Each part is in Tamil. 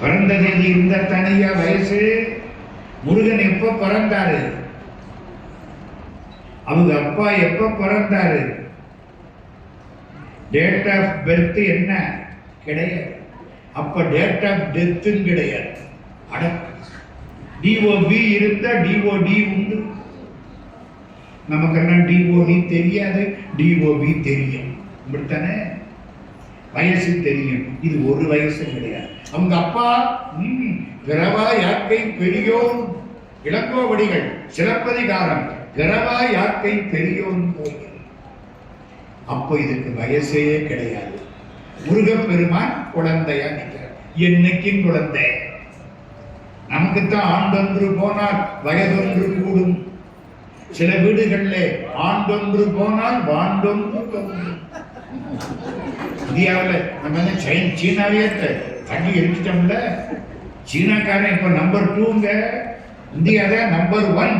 பிறந்த தேதி இருந்த தனியா வயசு முருகன் எப்ப பிறந்தாரு? அவங்க அப்பா எப்ப பிறந்தாரு? டேட் ஆஃப் பெர்த் என்ன? கிடையாது. அப்ப டேட் ஆஃப் டெத்தும் கிடையாது. அட டிஓபி இருந்தா டிஓடி உண்டு. நமக்கெல்லாம் டிஓடி தெரியாது? டிஓபி தெரியும். இப்படித்தானே? வயசு தெரியும். இது ஒரு வயசு கிடையாது. அவங்க அப்பா ம், பிறவா யாக்கை பெரியோர் இளங்கோவடிகள் சிறப்பதிகாரம் பிறவா யாக்கை பெரியோர் கோயில் அப்போ இதுக்கு வயசே கிடையாது. முருகப்பெருமான் குழந்தையா நிற்கிறார். என்னைக்கும் குழந்தை? நமக்குத்தான் ஆண்டொன்று போனால் வயதொன்று கூடும். சில வீடுகளில் ஆண்டொன்று போனால் வாண்டொன்று இந்தியாவில் நம்ம சைன் சீனாவே த- தள்ளி எடுத்துட்டோம்ல. சீனாக்காரன் இப்போ நம்பர் டூங்க இந்தியா தான் நம்பர் ஒன்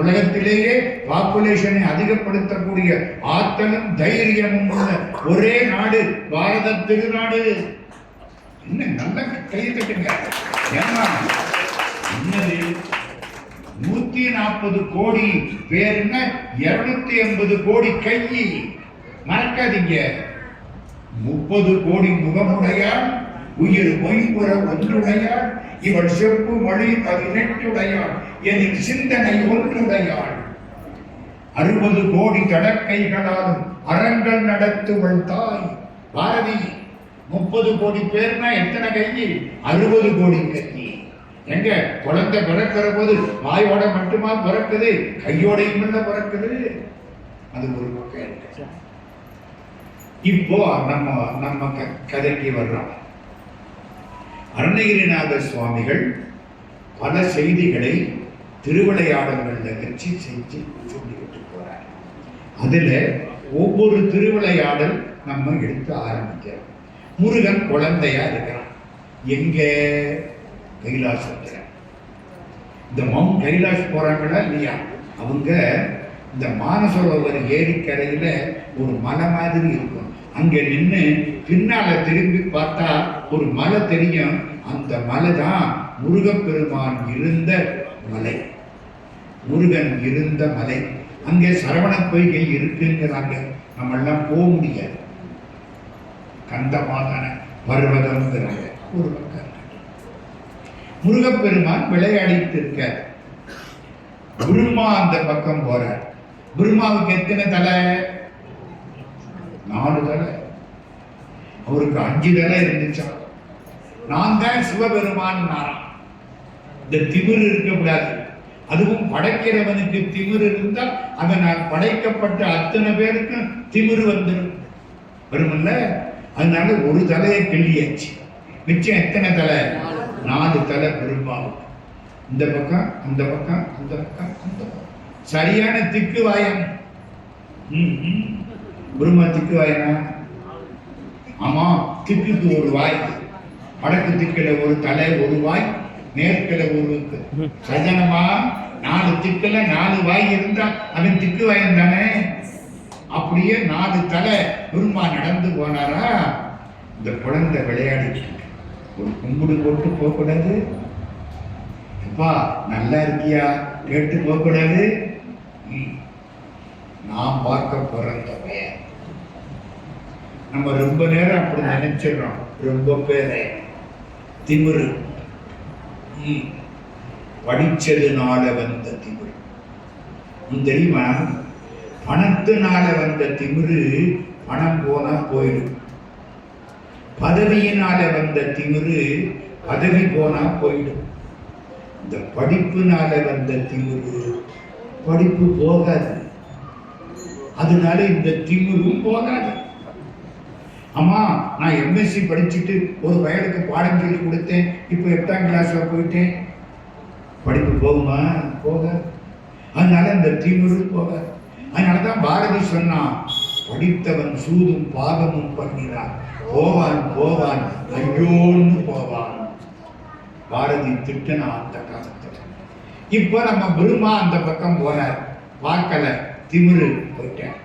உலகத்திலேயே பாப்புலேஷனை அதிகப்படுத்தக்கூடிய ஆற்றலும் தைரியமும் உள்ள ஒரே நாடு பாரத திருநாடு. என்ன நல்ல கையை தட்டுங்க. ஏன்னா என்னது? நூத்தி நாற்பது கோடி பேருன்னா இருநூத்தி எண்பது கோடி கை. மறக்காதீங்க. முப்பது கோடி முகமுடையான். உயிர் மொய்புற ஒன்றுடையாள் இவள் செப்பு மொழி பதினெட்டுடையாள் எனில் சிந்தனை ஒன்றுடையாள். அறுபது கோடி கடற்கைகளாலும் அறங்கள் நடத்துவள் தாய் பாரதி. முப்பது கோடி பேர்னா எத்தனை கை அறுபது கோடி கை எங்க? குழந்தை பிறக்கிற போது வாயோட மட்டுமா பிறக்குது? கையோடையும் இல்லை பிறக்குது. அது ஒரு பக்கம் இருக்கு. இப்போ நம்ம நம்ம க- கதைக்கு வர்றோம். அருணகிரிநாத சுவாமிகள் பல செய்திகளை திருவிளையாடல்கள் வச்சு செஞ்சு சொல்லிக்கிட்டு போகிறார் அதில் ஒவ்வொரு திருவிளையாடல் நம்ம எடுத்து ஆரம்பிக்கிறோம். முருகன் குழந்தையா இருக்கிறான். எங்கே? கைலாசத்தில். இந்த மவுண்ட் கைலாஷ் போகிறாங்களா இல்லையா? அவங்க இந்த மானசரோவர் ஏரிக்கரையில் ஒரு மலை மாதிரி இருக்கும். அங்கே நின்று பின்னால திரும்பி பார்த்தா ஒரு மலை தெரியும். அந்த மலை தான் முருகப்பெருமான் இருந்த மலை. முருகன் இருந்த மலை. அங்கே சரவண பொய்கை இருக்குங்கிறாங்க. நம்ம எல்லாம் போக முடியாது. கந்தமாதான பர்வதம்ங்கிறாங்க. ஒரு பக்கம் இருக்கு. முருகப்பெருமான் விளையாடிட்டு இருக்கார் பிரம்மா அந்த பக்கம் போறார். பிரம்மாவுக்கு எத்தனை தலை? நாலு தலை. அவருக்கு அஞ்சு தலை இருந்துச்சா. நான் தான் சிவபெருமான் நாராம் இந்த திமிர் இருக்கக்கூடாது அதுவும் படைக்கிறவனுக்கு திமிர் இருந்தால் அதனால் படைக்கப்பட்ட அத்தனை பேருக்கும் திமிர் வந்துடும் வருமல்ல? அதனால ஒரு தலையை கிள்ளியாச்சு. மிச்சம் எத்தனை தலை? நாலு தலை பெரும்பாலும். இந்த பக்கம் அந்த பக்கம் அந்த பக்கம் அந்த பக்கம். சரியான திக்கு வாயம் ம், ம். பிரம்மா திக்கு வாயனா? ஆமாம் திக்குக்கு ஒரு வாய். வடக்கு திக்கல ஒரு தலை ஒரு வாய். மேற்கில ஒரு சஜனமா நாலு திக்கல நாலு வாய் இருந்தா அவன் திக்கு வாயன் தானே? அப்படியே நாலு தலை. குருமா நடந்து போனாரா? இந்த குழந்தை விளையாடிட்டு ஒரு கும்பிடு போட்டு போகக்கூடாது. அப்பா நல்லா இருக்கியா? கேட்டு போகக்கூடாது. ம். நான் பார்க்க பிறந்தவன் நம்ம ரொம்ப நேரம் அப்படி நினைச்சிடறோம். ரொம்ப பேரை. திமிரு. படிச்சதுனால வந்த திமிரு. தெரியுமா? பணத்தினால வந்த திமிரு பணம் போனா போயிடும். பதவியினால வந்த திமிரு பதவி போனா போயிடும். இந்த படிப்புனால வந்த திமிரு படிப்பு போகாது. அதனால இந்த திமிரும் போகாது. அம்மா நான் எம்எஸ்சி படிச்சுட்டு ஒரு வயலுக்கு பாடம் சொல்லி கொடுத்தேன். இப்போ எட்டாம் கிளாஸில் போயிட்டேன். படிப்பு போகுமா? போக அதனால இந்த திமிரு போக அதனால தான் பாரதி சொன்னான் படித்தவன் சூதும் பாகமும் பண்ணினான் போவான் போவான் ஐயோன்னு போவான். பாரதி திட்டனா அந்த காலத்தில். இப்போ நம்ம பெருமா அந்த பக்கம் போனார் பார்க்கல திமிரு போயிட்டேன்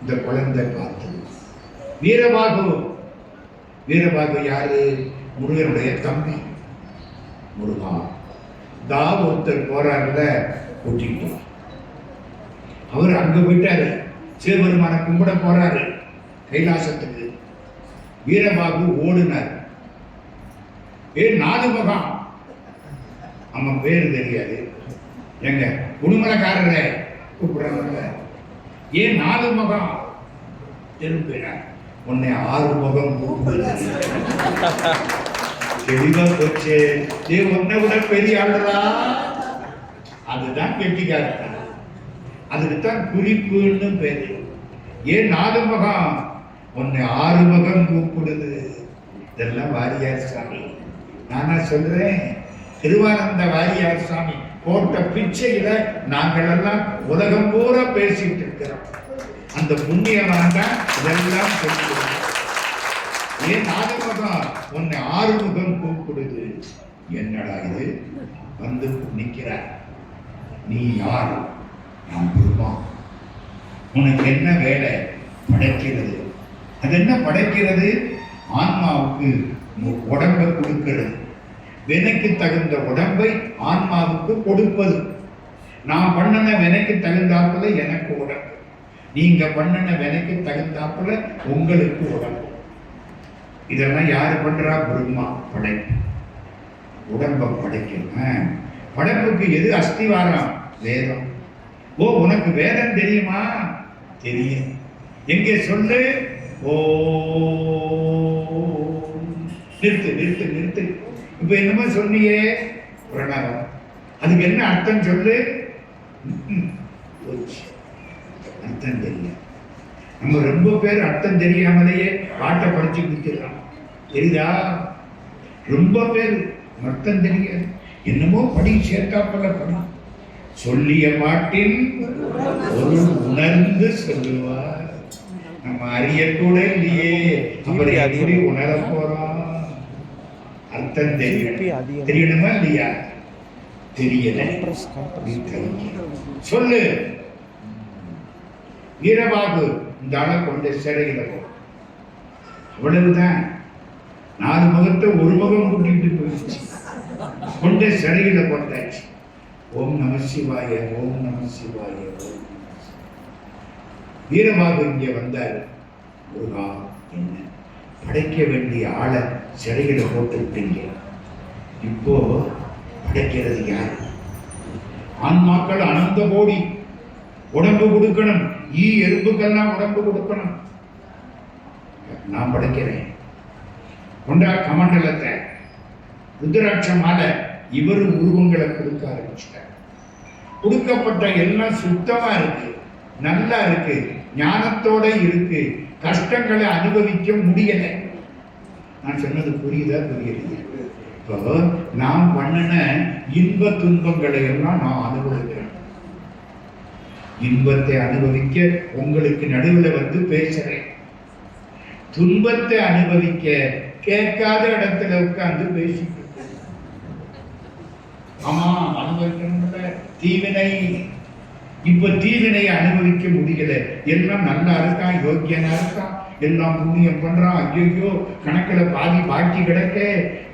இந்த குழந்தை பார்த்தது வீரபாகு. வீரபாகு யாரு? முருகனுடைய தம்பி. முருகா. தா ஒருத்தர் போறாருல கூட்டிட்டு அவர் அங்க போயிட்டாரு. சிவபெருமான கும்பிட போறாரு கைலாசத்துக்கு. வீரபாபு ஓடுனார். ஏ நாலு முகம் பேர் தெரியாது. எங்க குடுமலக்காரரை கூப்பிடுறாங்கல்ல. ஏன் நாலு முகம் திரும்பினார் உன்னை ஆறு முகம் கூப்பிடுது தெளிவா போச்சு. ஏ உன்னை விட பெரிய ஆளுடா. அதுதான் கெட்டிக்காரத்தனம் அதுக்குத்தான் குறிப்புன்னு பேரு. ஏன் நாலு முகம்? உன்னை ஆறு முகம் கூப்பிடுது. இதெல்லாம் வாரியார் சாமி. நானா சொல்றேன் திருவானந்த வாரியார் சாமி போட்ட பிச்சையில நாங்கள் எல்லாம் உலகம் பூரா பேசிட்டு இருக்கிறோம். அந்த புண்ணியவான் தான் இதெல்லாம் சொல்லுவோம் ஏன் ஆறுமுகம் உன்னை ஆறுமுகம் கூப்பிடுது. என்னடா இது? வந்து நிற்கிறார் நீ யார்? நான் குருமா. உனக்கு என்ன வேலை? படைக்கிறது. அது என்ன படைக்கிறது? ஆன்மாவுக்கு உடம்பை கொடுக்கிறது. வினைக்கு தகுந்த உடம்பை ஆன்மாவுக்கு கொடுப்பது. நான் பண்ணின வினைக்கு தகுந்தாப்புல எனக்கு உடம்பு. நீங்க பண்ணின வினைக்கு தகுந்தாப்புல உங்களுக்கு உடம்பு இதெல்லாம் யார் பண்றா? பிரம்மா படைப்பு. உடம்பை படைக்கணும். படைப்புக்கு எது அஸ்திவாரம்? வேதம். ஓ உனக்கு வேதம் தெரியுமா? தெரியும். எங்கே சொல்லு? ஓ நிறுத்து நிறுத்து நிறுத்து. இப்ப என்னமோ சொன்னியே? பிரணவம். அதுக்கு என்ன அர்த்தம் சொல்லு? ம்ம். போச்சு. அர்த்தம் தெரியல. நம்ம ரொம்ப பேர் அர்த்தம் தெரியாமலேயே பாட்டை படிச்சு கொடுத்துடுறோம் தெரியுதா? ரொம்ப பேர் அர்த்தம் தெரியாது. என்னமோ படி சேர்த்தாப்பல படி சொல்லிய பாட்டில் ஒரு உணர்ந்து சொல்லுவார். நம்ம அறியக்கூட இல்லையே. அவர் எப்படி உணர போறோம்? அர்த்தம் தெரியணும் தெரியணுமா இல்லையா? தெரியல. சொல்லு. வீரபாபு இந்த ஆளை கொண்டு சிறையில் போ அவ்வளவுதான். நாலு முகத்தை ஒரு முகம் கூட்டிட்டு போயிடுச்சு. கொண்டு சிறையில் கொண்டாச்சு ஓம் நம சிவாய ஓம் நம சிவாய ஓம் வீரபாகு வீரபாபு இங்கே வந்தார். முருகா என்ன? படைக்க வேண்டிய ஆளை சிறையில போட்டுவிட்டீங்க இப்போ படைக்கிறது யார்? ஆன்மாக்கள் அனந்த கோடி உடம்பு கொடுக்கணும். ஈ எறும்புக்கெல்லாம் உடம்பு கொடுக்கணும் நான் படைக்கிறேன் கொண்டா கமண்டலத்தை ருத்ராட்ச மாலை இவர் உருவங்களை கொடுக்க ஆரம்பிச்சிட்டார் கொடுக்கப்பட்ட எல்லாம் சுத்தமா இருக்கு நல்லா இருக்கு ஞானத்தோட இருக்கு கஷ்டங்களை அனுபவிக்க முடியல நான் சொன்னது புரியுதா புரியலையா இப்போ நான் பண்ணின இன்ப துன்பங்களை எல்லாம் நான் அனுபவிக்கிறேன் இன்பத்தை அனுபவிக்க உங்களுக்கு நடுவில் வந்து பேசுறேன். துன்பத்தை அனுபவிக்க கேட்காத இடத்துல உட்கார்ந்து பேசிட்டு ஆமா அனுபவிக்கணும்ல. தீவினை இப்ப தீவினை அனுபவிக்க முடியல. எல்லாம் நல்லா இருக்கான் யோக்கியனா இருக்கான் எல்லாம் புண்ணியம் பண்றான் ஐயோ கணக்குல பாதி பாக்கி கிடக்க.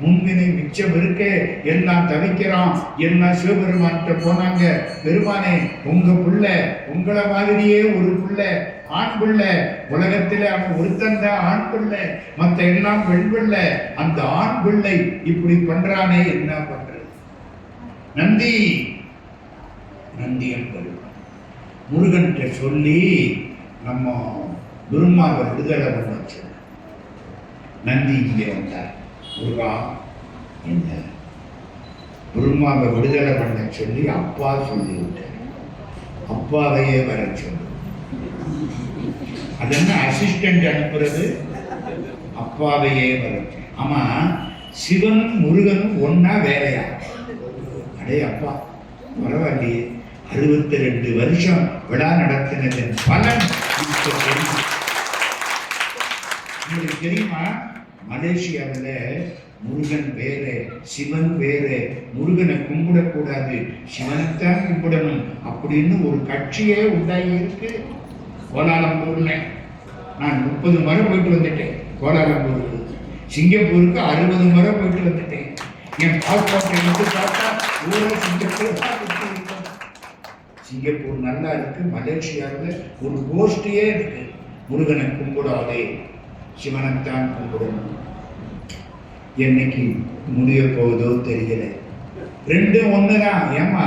முன்வினை மிச்சம் இருக்க. எல்லாம் தவிக்கிறான். எல்லாம் சிவபெருமான்கிட்ட போனாங்க. பெருமானே உங்க புள்ள உங்களை மாதிரியே ஒரு புள்ள ஆண் புள்ள. உலகத்தில் அவன் ஒருத்தன் ஆண் பிள்ளை. மத்த எல்லாம் பெண் பிள்ளை. அந்த ஆண் பிள்ளை இப்படி பண்றானே என்ன பண்றது? நந்தி. நந்தியம் என்பது முருகன்கிட்ட சொல்லி நம்ம குருமாவை விடுதலை பண்ண வச்சோம் நந்தி இங்கே வந்தார். முருகா என்ன? குருமாவை விடுதலை பண்ண சொல்லி அப்பா சொல்லி விட்டார் அப்பாவையே வர சொல்லு. அது என்ன அசிஸ்டன்ட் அனுப்புறது? அப்பாவையே வர சொல்லு. ஆமா சிவனும் முருகனும் ஒன்னா வேலையா? அடே அப்பா பரவாயில்லையே. அறுபத்தி ரெண்டு வருஷம் விழா நடத்தினதன் பலன் உங்களுக்கு தெரியுமா? மலேசியாவில் முருகன் வேறு சிவன் வேறு முருகனை கும்பிடக்கூடாது சிவனைத்தான் கும்பிடணும் அப்படின்னு ஒரு கட்சியே உண்டாகி இருக்கு. கோலாலம்பூர்ல நான் முப்பது மரம் போயிட்டு வந்துட்டேன் கோலாலம்பூருக்கு. சிங்கப்பூருக்கு அறுபது முறை போயிட்டு வந்துட்டேன். என் பாஸ்போர்ட் எடுத்து பார்த்தா ஊரை சிங்கப்பூர் தான் சிங்கப்பூர் நல்லா இருக்கு. மலேசியாவில் ஒரு கோஷ்டியே இருக்கு. முருகனை கும்பிடாதே. சிவனைத்தான் கும்பிடணும் என்னைக்கு முடிய போகுதோ தெரியல. ரெண்டும் ஒண்ணுதான். ஏமா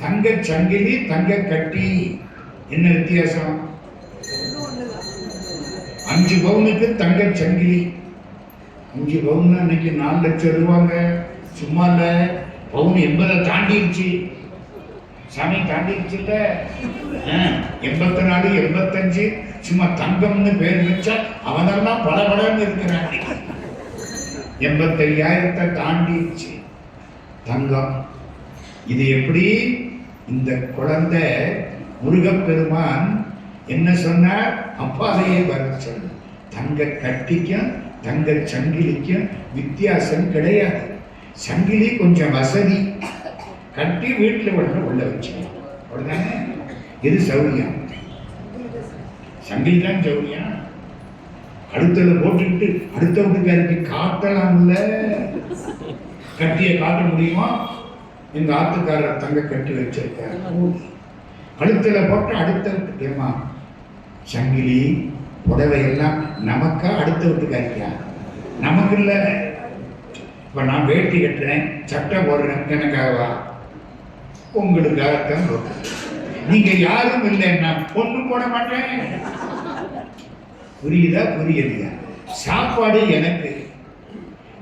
தங்க சங்கிலி தங்க கட்டி. என்ன வித்தியாசம்? அஞ்சு பவுனுக்கு தங்க சங்கிலி. அஞ்சு பவுன் அன்னைக்கு நாலு லட்சம் ரூபாங்க. சும்மா இல்லை. பவுன் எண்பதை தாண்டிடுச்சு சாமி தாண்டிடுச்சுல்ல எண்பத்தி நாலு எண்பத்தஞ்சு சும்மா தங்கம்னு பேர் வச்சா அவனெல்லாம் பல பலன்னு இருக்கிறான். எண்பத்தையாயிரத்தை தாண்டிடுச்சு. தங்கம். இது எப்படி? இந்த குழந்தை முருகப்பெருமான் என்ன சொன்னார்? அப்பாவையே வர சொல்லு தங்க கட்டிக்கும் தங்க சங்கிலிக்கும் வித்தியாசம் கிடையாது. சங்கிலி கொஞ்சம் வசதி. கட்டி வீட்டில் உடனே உள்ள வச்சுக்கணும். அவ்வளோதானே இது சௌரியம்? சங்கிலி தான் சௌரியம். அடுத்ததை போட்டுக்கிட்டு அடுத்த வீட்டுக்காருக்கு காட்டலாம்ல கட்டியை காட்ட முடியுமா? எங்க ஆத்துக்காரர் தங்க கட்டி வச்சிருக்காரு. கழுத்தில் போட்டு அடுத்த ஏமா சங்கிலி புடவை எல்லாம் நமக்கா அடுத்த வீட்டுக்காரிக்கா? நமக்கு இல்லை. இப்போ நான் வேட்டி கட்டுறேன் சட்டை போடுறேன் எனக்காகவா? உங்களுக்காகத்தான் போடுறேன் நீங்க யாரும் இல்லை நான் பொண்ணு போட மாட்டேன். புரியுதா? புரியலையா? சாப்பாடு எனக்கு.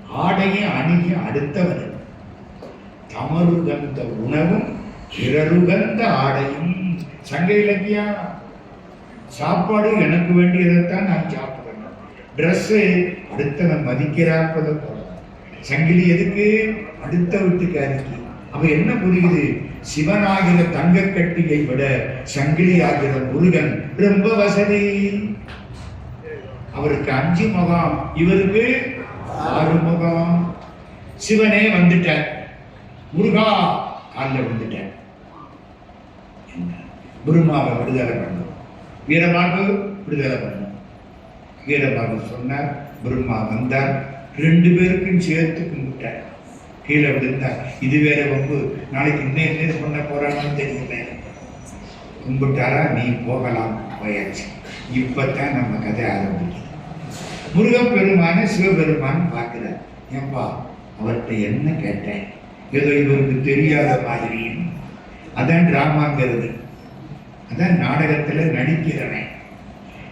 ஆடையும் அணுகி அடுத்தவர் தமருகந்த உணவும் பிறருகந்த ஆடையும். சங்க இலக்கியா? சாப்பாடு எனக்கு வேண்டியதைத்தான் நான் சாப்பிடணும் ட்ரெஸ்ஸு அடுத்தவன் மதிக்கிறாப்பதை போல. சங்கிலி எதுக்கு? அடுத்த வீட்டுக்காரிக்கு. அப்ப என்ன புரியுது? சிவனாகிற தங்கக்கட்டியை விட சங்கிலி ஆகிற முருகன் ரொம்ப வசதி. அவருக்கு அஞ்சு முகம். இவருக்கு ஆறு முகம். சிவனே வந்துட்டார். முருகா காலில் வந்துட்டார் பிரம்மாவை விடுதலை பண்ணும். வீரபாகு விடுதலை பண்ணும். வீரபாகு சொன்னார் பிரம்மா வந்தார். ரெண்டு பேருக்கும் சேர்த்து கும்பிட்டார். கீழே விழுந்தார் இது வேற வம்பு. நாளைக்கு இன்னும் என்ன பண்ண போறான்னு தெரியல. கும்பிட்டாரா நீ போகலாம் போயாச்சு. இப்பதான் நம்ம கதை ஆரம்பிக்குது. முருகப்பெருமான சிவபெருமான் பார்க்கிறார். ஏன்பா அவர்கிட்ட என்ன கேட்டேன்? ஏதோ இவருக்கு தெரியாத மாதிரி. அதான் டிராமாங்கிறது அதான் நாடகத்தில் நடிக்கிறவன்.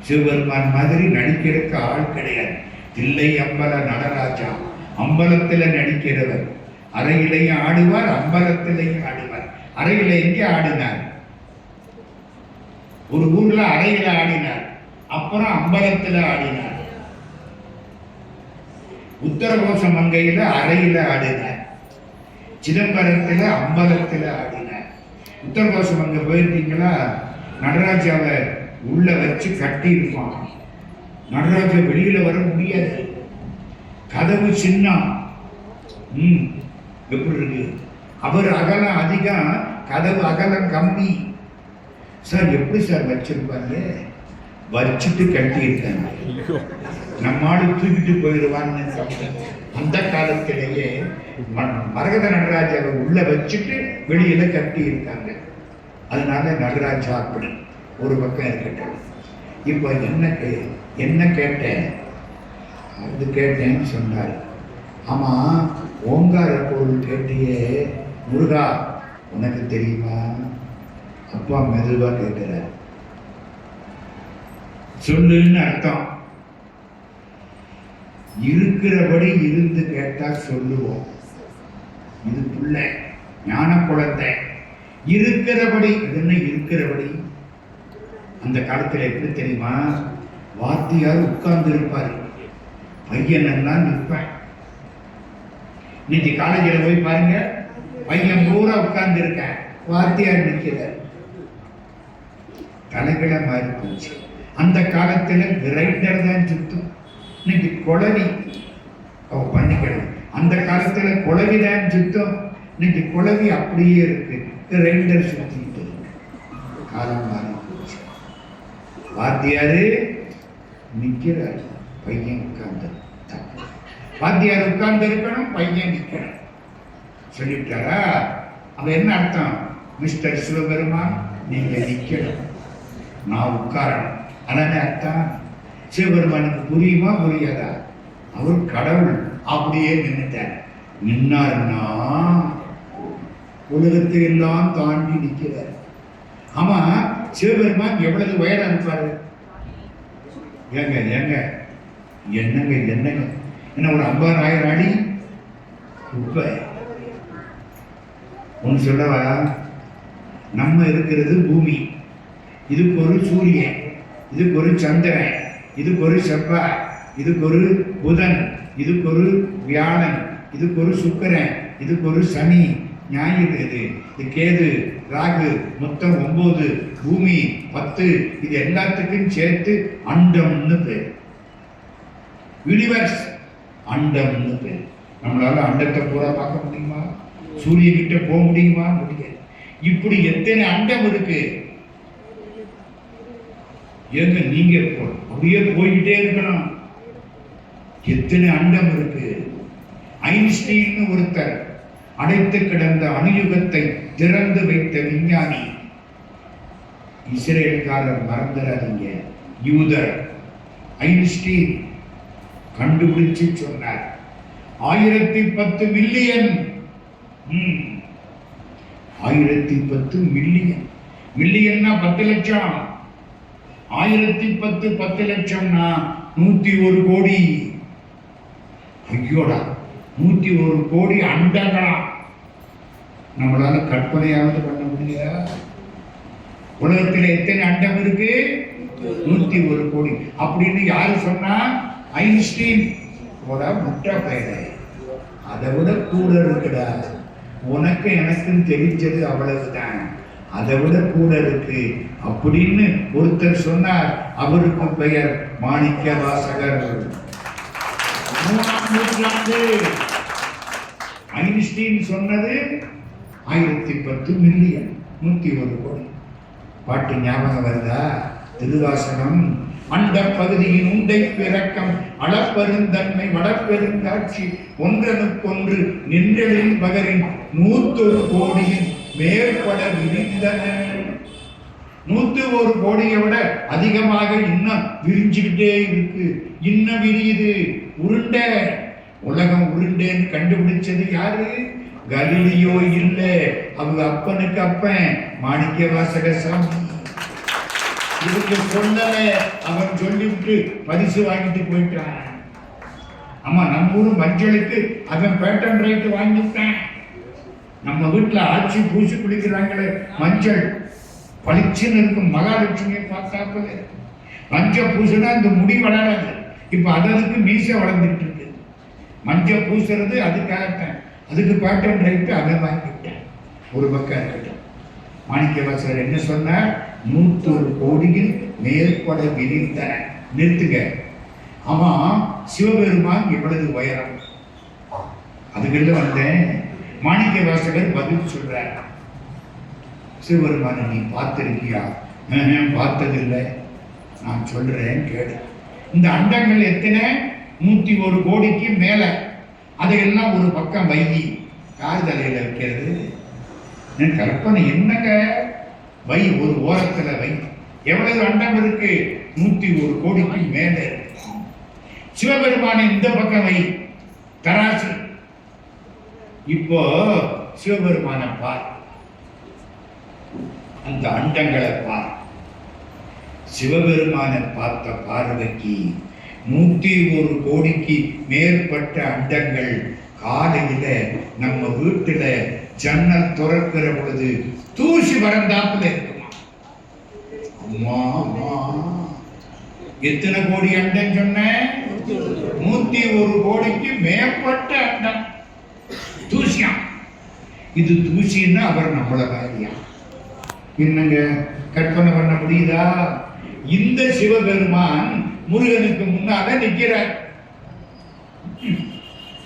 சிவபெருமான் மாதிரி நடிக்கிறதுக்கு ஆள் கிடையாது. தில்லை அம்பல நடராஜா அம்பலத்தில் நடிக்கிறவர். அறையிலையும் ஆடுவார் அம்பலத்திலையும் ஆடுவார். அறையில எங்கே ஆடினார்? ஒரு ஊர்ல அறையில ஆடினார். அப்புறம் அம்பலத்துல ஆடினார். உத்தரகோச மங்கையில அறையில ஆடினார். சிதம்பரத்துல அம்பலத்துல ஆடினார். உத்தரகோச மங்கை போயிருக்கீங்களா? நடராஜாவை உள்ள வச்சு கட்டி இருப்பான் நடராஜா வெளியில வர முடியாது. கதவு சின்னம். ம். எப்படி இருக்கு அவர் அகலம் அதிகம் கதவு அகலம் கம்மி சார் எப்படி சார் வச்சிருப்பாங்க வச்சுட்டு கட்டி இருக்காங்க நம்ம ஆளு தூக்கிட்டு போயிடுவான்னு. அந்த காலத்திலேயே மரகத நடராஜாவை உள்ள வச்சுட்டு வெளியில கட்டி இருக்காங்க அதனால நடராஜா அப்படி ஒரு பக்கம் இருக்கட்டும். இப்போ என்ன கே- என்ன கேட்டேன்? அது கேட்டேன்னு சொன்னார். ஆமா ஓங்கார பொருள் கேட்டியே முருகா உனக்கு தெரியுமா? அப்பா மெதுவா கேட்கிறார். சொல்லுன்னு அர்த்தம். இருக்கிறபடி இருந்து கேட்டா சொல்லுவோம். இது பிள்ளை ஞான குழந்தை. இருக்கிறபடி இது என்ன இருக்கிறபடி? அந்த காலத்தில் எப்படி தெரியுமா? வாத்தியார் உட்கார்ந்து இருப்பார் பையன் நிற்பேன் இன்னைக்கு காலேஜில் போய் பாருங்க பையன் பூரா உட்கார்ந்து இருக்கேன் வாத்தியார் நிற்கிற தலைகளை மாறி போச்சு. அந்த காலத்துல கிரைண்டர் தான் சுத்தம் இன்னைக்கு குழவி. அவ பண்ணிக்கணும் அந்த காலத்துல குழவி தான் சுத்தம் இன்னைக்கு குழவி அப்படியே இருக்கு. கிரைண்டர் சுத்திட்டு. இருக்கு. காலம் மாறி போச்சு. வாத்தியாரு நிற்கிறார். பையன் உட்கார்ந்து. வாத்தியார் உட்கார்ந்து இருக்கணும் பையன் நிற்கணும் சொல்லிவிட்டாரா அது என்ன அர்த்தம்? மிஸ்டர் சிவபெருமான் நீங்க நிற்கணும் நான் உட்காரணும். அதானே அர்த்தம்? சிவபெருமானுக்கு புரியுமா புரியாதா? அவர் கடவுள். அப்படியே நின்றுட்டார் நின்னாருன்னா உலகத்தை எல்லாம் தாண்டி நிற்கிறார் ஆமா சிவபெருமான் எவ்வளவு உயரம் அனுப்பாரு ஏங்க ஏங்க என்னங்க என்னங்க? என்ன ஒரு ஐம்பதாயிரம் அடி? குப்பை. ஒன்று சொல்லவா? நம்ம இருக்கிறது பூமி. இதுக்கு ஒரு சூரியன் இதுக்கு ஒரு சந்திரன் இதுக்கு ஒரு செவ்வாய் இதுக்கு ஒரு புதன் இதுக்கு ஒரு வியாழன் இதுக்கு ஒரு சுக்கிரன் இதுக்கு ஒரு சனி ஞாயிறு இது. இது கேது ராகு மொத்தம் ஒம்பது பூமி பத்து இது எல்லாத்துக்கும் சேர்த்து அண்டம்னு பேர். யூனிவர்ஸ் அண்டம்னு பேர் நம்மளால அண்டத்தை பூரா பார்க்க முடியுமா? சூரிய கிட்ட போக முடியுமா முடியாது இப்படி எத்தனை அண்டம் இருக்கு? ஏங்க நீங்க போ- அப்படியே போய்கிட்டே இருக்கணும். எத்தனை அண்டம் இருக்கு? ஐன்ஸ்டீன் ஒருத்தர் அடைத்து கிடந்த அணுயுகத்தை திறந்து வைத்த விஞ்ஞானி. இஸ்ரேல்காரர் மறந்துடாதீங்க. யூதர் ஐன்ஸ்டீன் கண்டுபிடிச்சு சொன்னார். ஆயிரத்தி பத்து மில்லியன் ம். ஆயிரத்தி பத்து மில்லியன் மில்லியன்னா பத்து லட்சம். ஆயிரத்தி பத்து பத்து லட்சம்னா நூத்தி ஒரு கோடி. ஐயோடா நூத்தி ஒரு கோடி அண்டங்களா நம்மளால கற்பனையாவது பண்ண முடியல உலகத்தில் எத்தனை அண்டம் இருக்கு? நூத்தி ஒரு கோடி. அப்படின்னு யாரு சொன்னா? ஐன்ஸ்டீன் போட முட்டா பெயர் அதை விட கூட இருக்குடா. உனக்கு எனக்கும் தெரிஞ்சது அவ்வளவுதான். அதை விட கூட இருக்கு. அப்படின்னு ஒருத்தர் சொன்னார். அவருக்கு பெயர் மாணிக்க வாசகர். மூணாம் நூற்றாண்டு. ஐன்ஸ்டீன் சொன்னது ஆயிரத்தி பத்து மில்லியன் நூத்தி ஒரு கோடி. பாட்டு ஞாபகம் வருதா? திருவாசனம் அந்த பகுதியின் உண்டை பிறக்கம் அளப்பெருந்தன்மை வடப்பெருந்தாட்சி ஒன்றனுக்கொன்று நின்றலின் பகரின் நூத்தொரு கோடியின் மேற்பட விரிந்தன. நூத்தி ஒரு கோடியை விட அதிகமாக இன்னும் விரிஞ்சுக்கிட்டே இருக்கு. இன்னும் விரியுது. உருண்டை. உலகம் உருண்டேன்னு கண்டுபிடிச்சது யாரு? கலிலியோ இல்லை. அவங்க அப்பனுக்கு அப்பன். மாணிக்க வாசக சாமி. இதுக்கு சொல்லல அவன் சொல்லிவிட்டு பரிசு வாங்கிட்டு போயிட்டான் ஆமா நம்ம ஊர் மஞ்சளுக்கு அவன் பேட்டன் ரைட்டு வாங்கிட்டான். நம்ம வீட்டுல ஆட்சி பூசி குளிக்கிறாங்களே மஞ்சள். பளிச்சுன்னு இருக்கும் மகாலட்சுமியை பார்த்தாப்புல. மஞ்சள் பூசுனா இந்த முடி வளராது. இப்போ அதற்கு மீசை வளர்ந்துட்டு இருக்கு. மஞ்சள் பூசுறது அதுக்காகத்தான். அதுக்கு பேட்டன் ரைட்டு அதை வாங்கிவிட்டேன் ஒரு பக்கம் இருக்கட்டும். மாணிக்க வாசர் என்ன சொன்னார்? நூற்றொரு கோடியில் மேற்பட விரிந்தன நிறுத்துங்க. ஆமா சிவபெருமான் எவ்வளவு உயரம். அதுக்குள்ள வந்தேன் மாணிக்க வாசகர் பதில் சொல்றார். சிவபெருமானை நீ பார்த்திருக்கியா? பார்த்ததில்லை. நான் சொல்றேன் கேடு இந்த அண்டங்கள் எத்தனை? நூத்தி ஒரு கோடிக்கு மேல. அதையெல்லாம் ஒரு பக்கம் வைகி யார் தலையில வைக்கிறது? கற்பனை என்னங்க? வை ஒரு ஓரத்தில் வை. எவ்வளவு அண்டம் இருக்கு? நூத்தி ஒரு கோடிக்கு மேலே. இருக்கு சிவபெருமானை இந்த பக்கம் வை. தராசு. இப்போ சிவபெருமானை பார். அந்த அண்டங்களை பார். சிவபெருமானை பார்த்த பார்வைக்கு நூத்தி ஒரு கோடிக்கு மேற்பட்ட அண்டங்கள் காலையில நம்ம வீட்டுல ஜன்னல் துறக்கிற பொழுது தூசி பறந்தாப்புல இருக்குமா? அம்மா அம்மா. எத்தனை கோடி அண்டம் சொன்னேன் நூத்தி ஒரு கோடிக்கு மேற்பட்ட அண்டம். தூசியாம் இது தூசின்னா அவர் நம்மள மாதிரியா என்னங்க? கற்பனை பண்ண முடியுதா? இந்த சிவபெருமான் முருகனுக்கு முன்னால நிற்கிறார்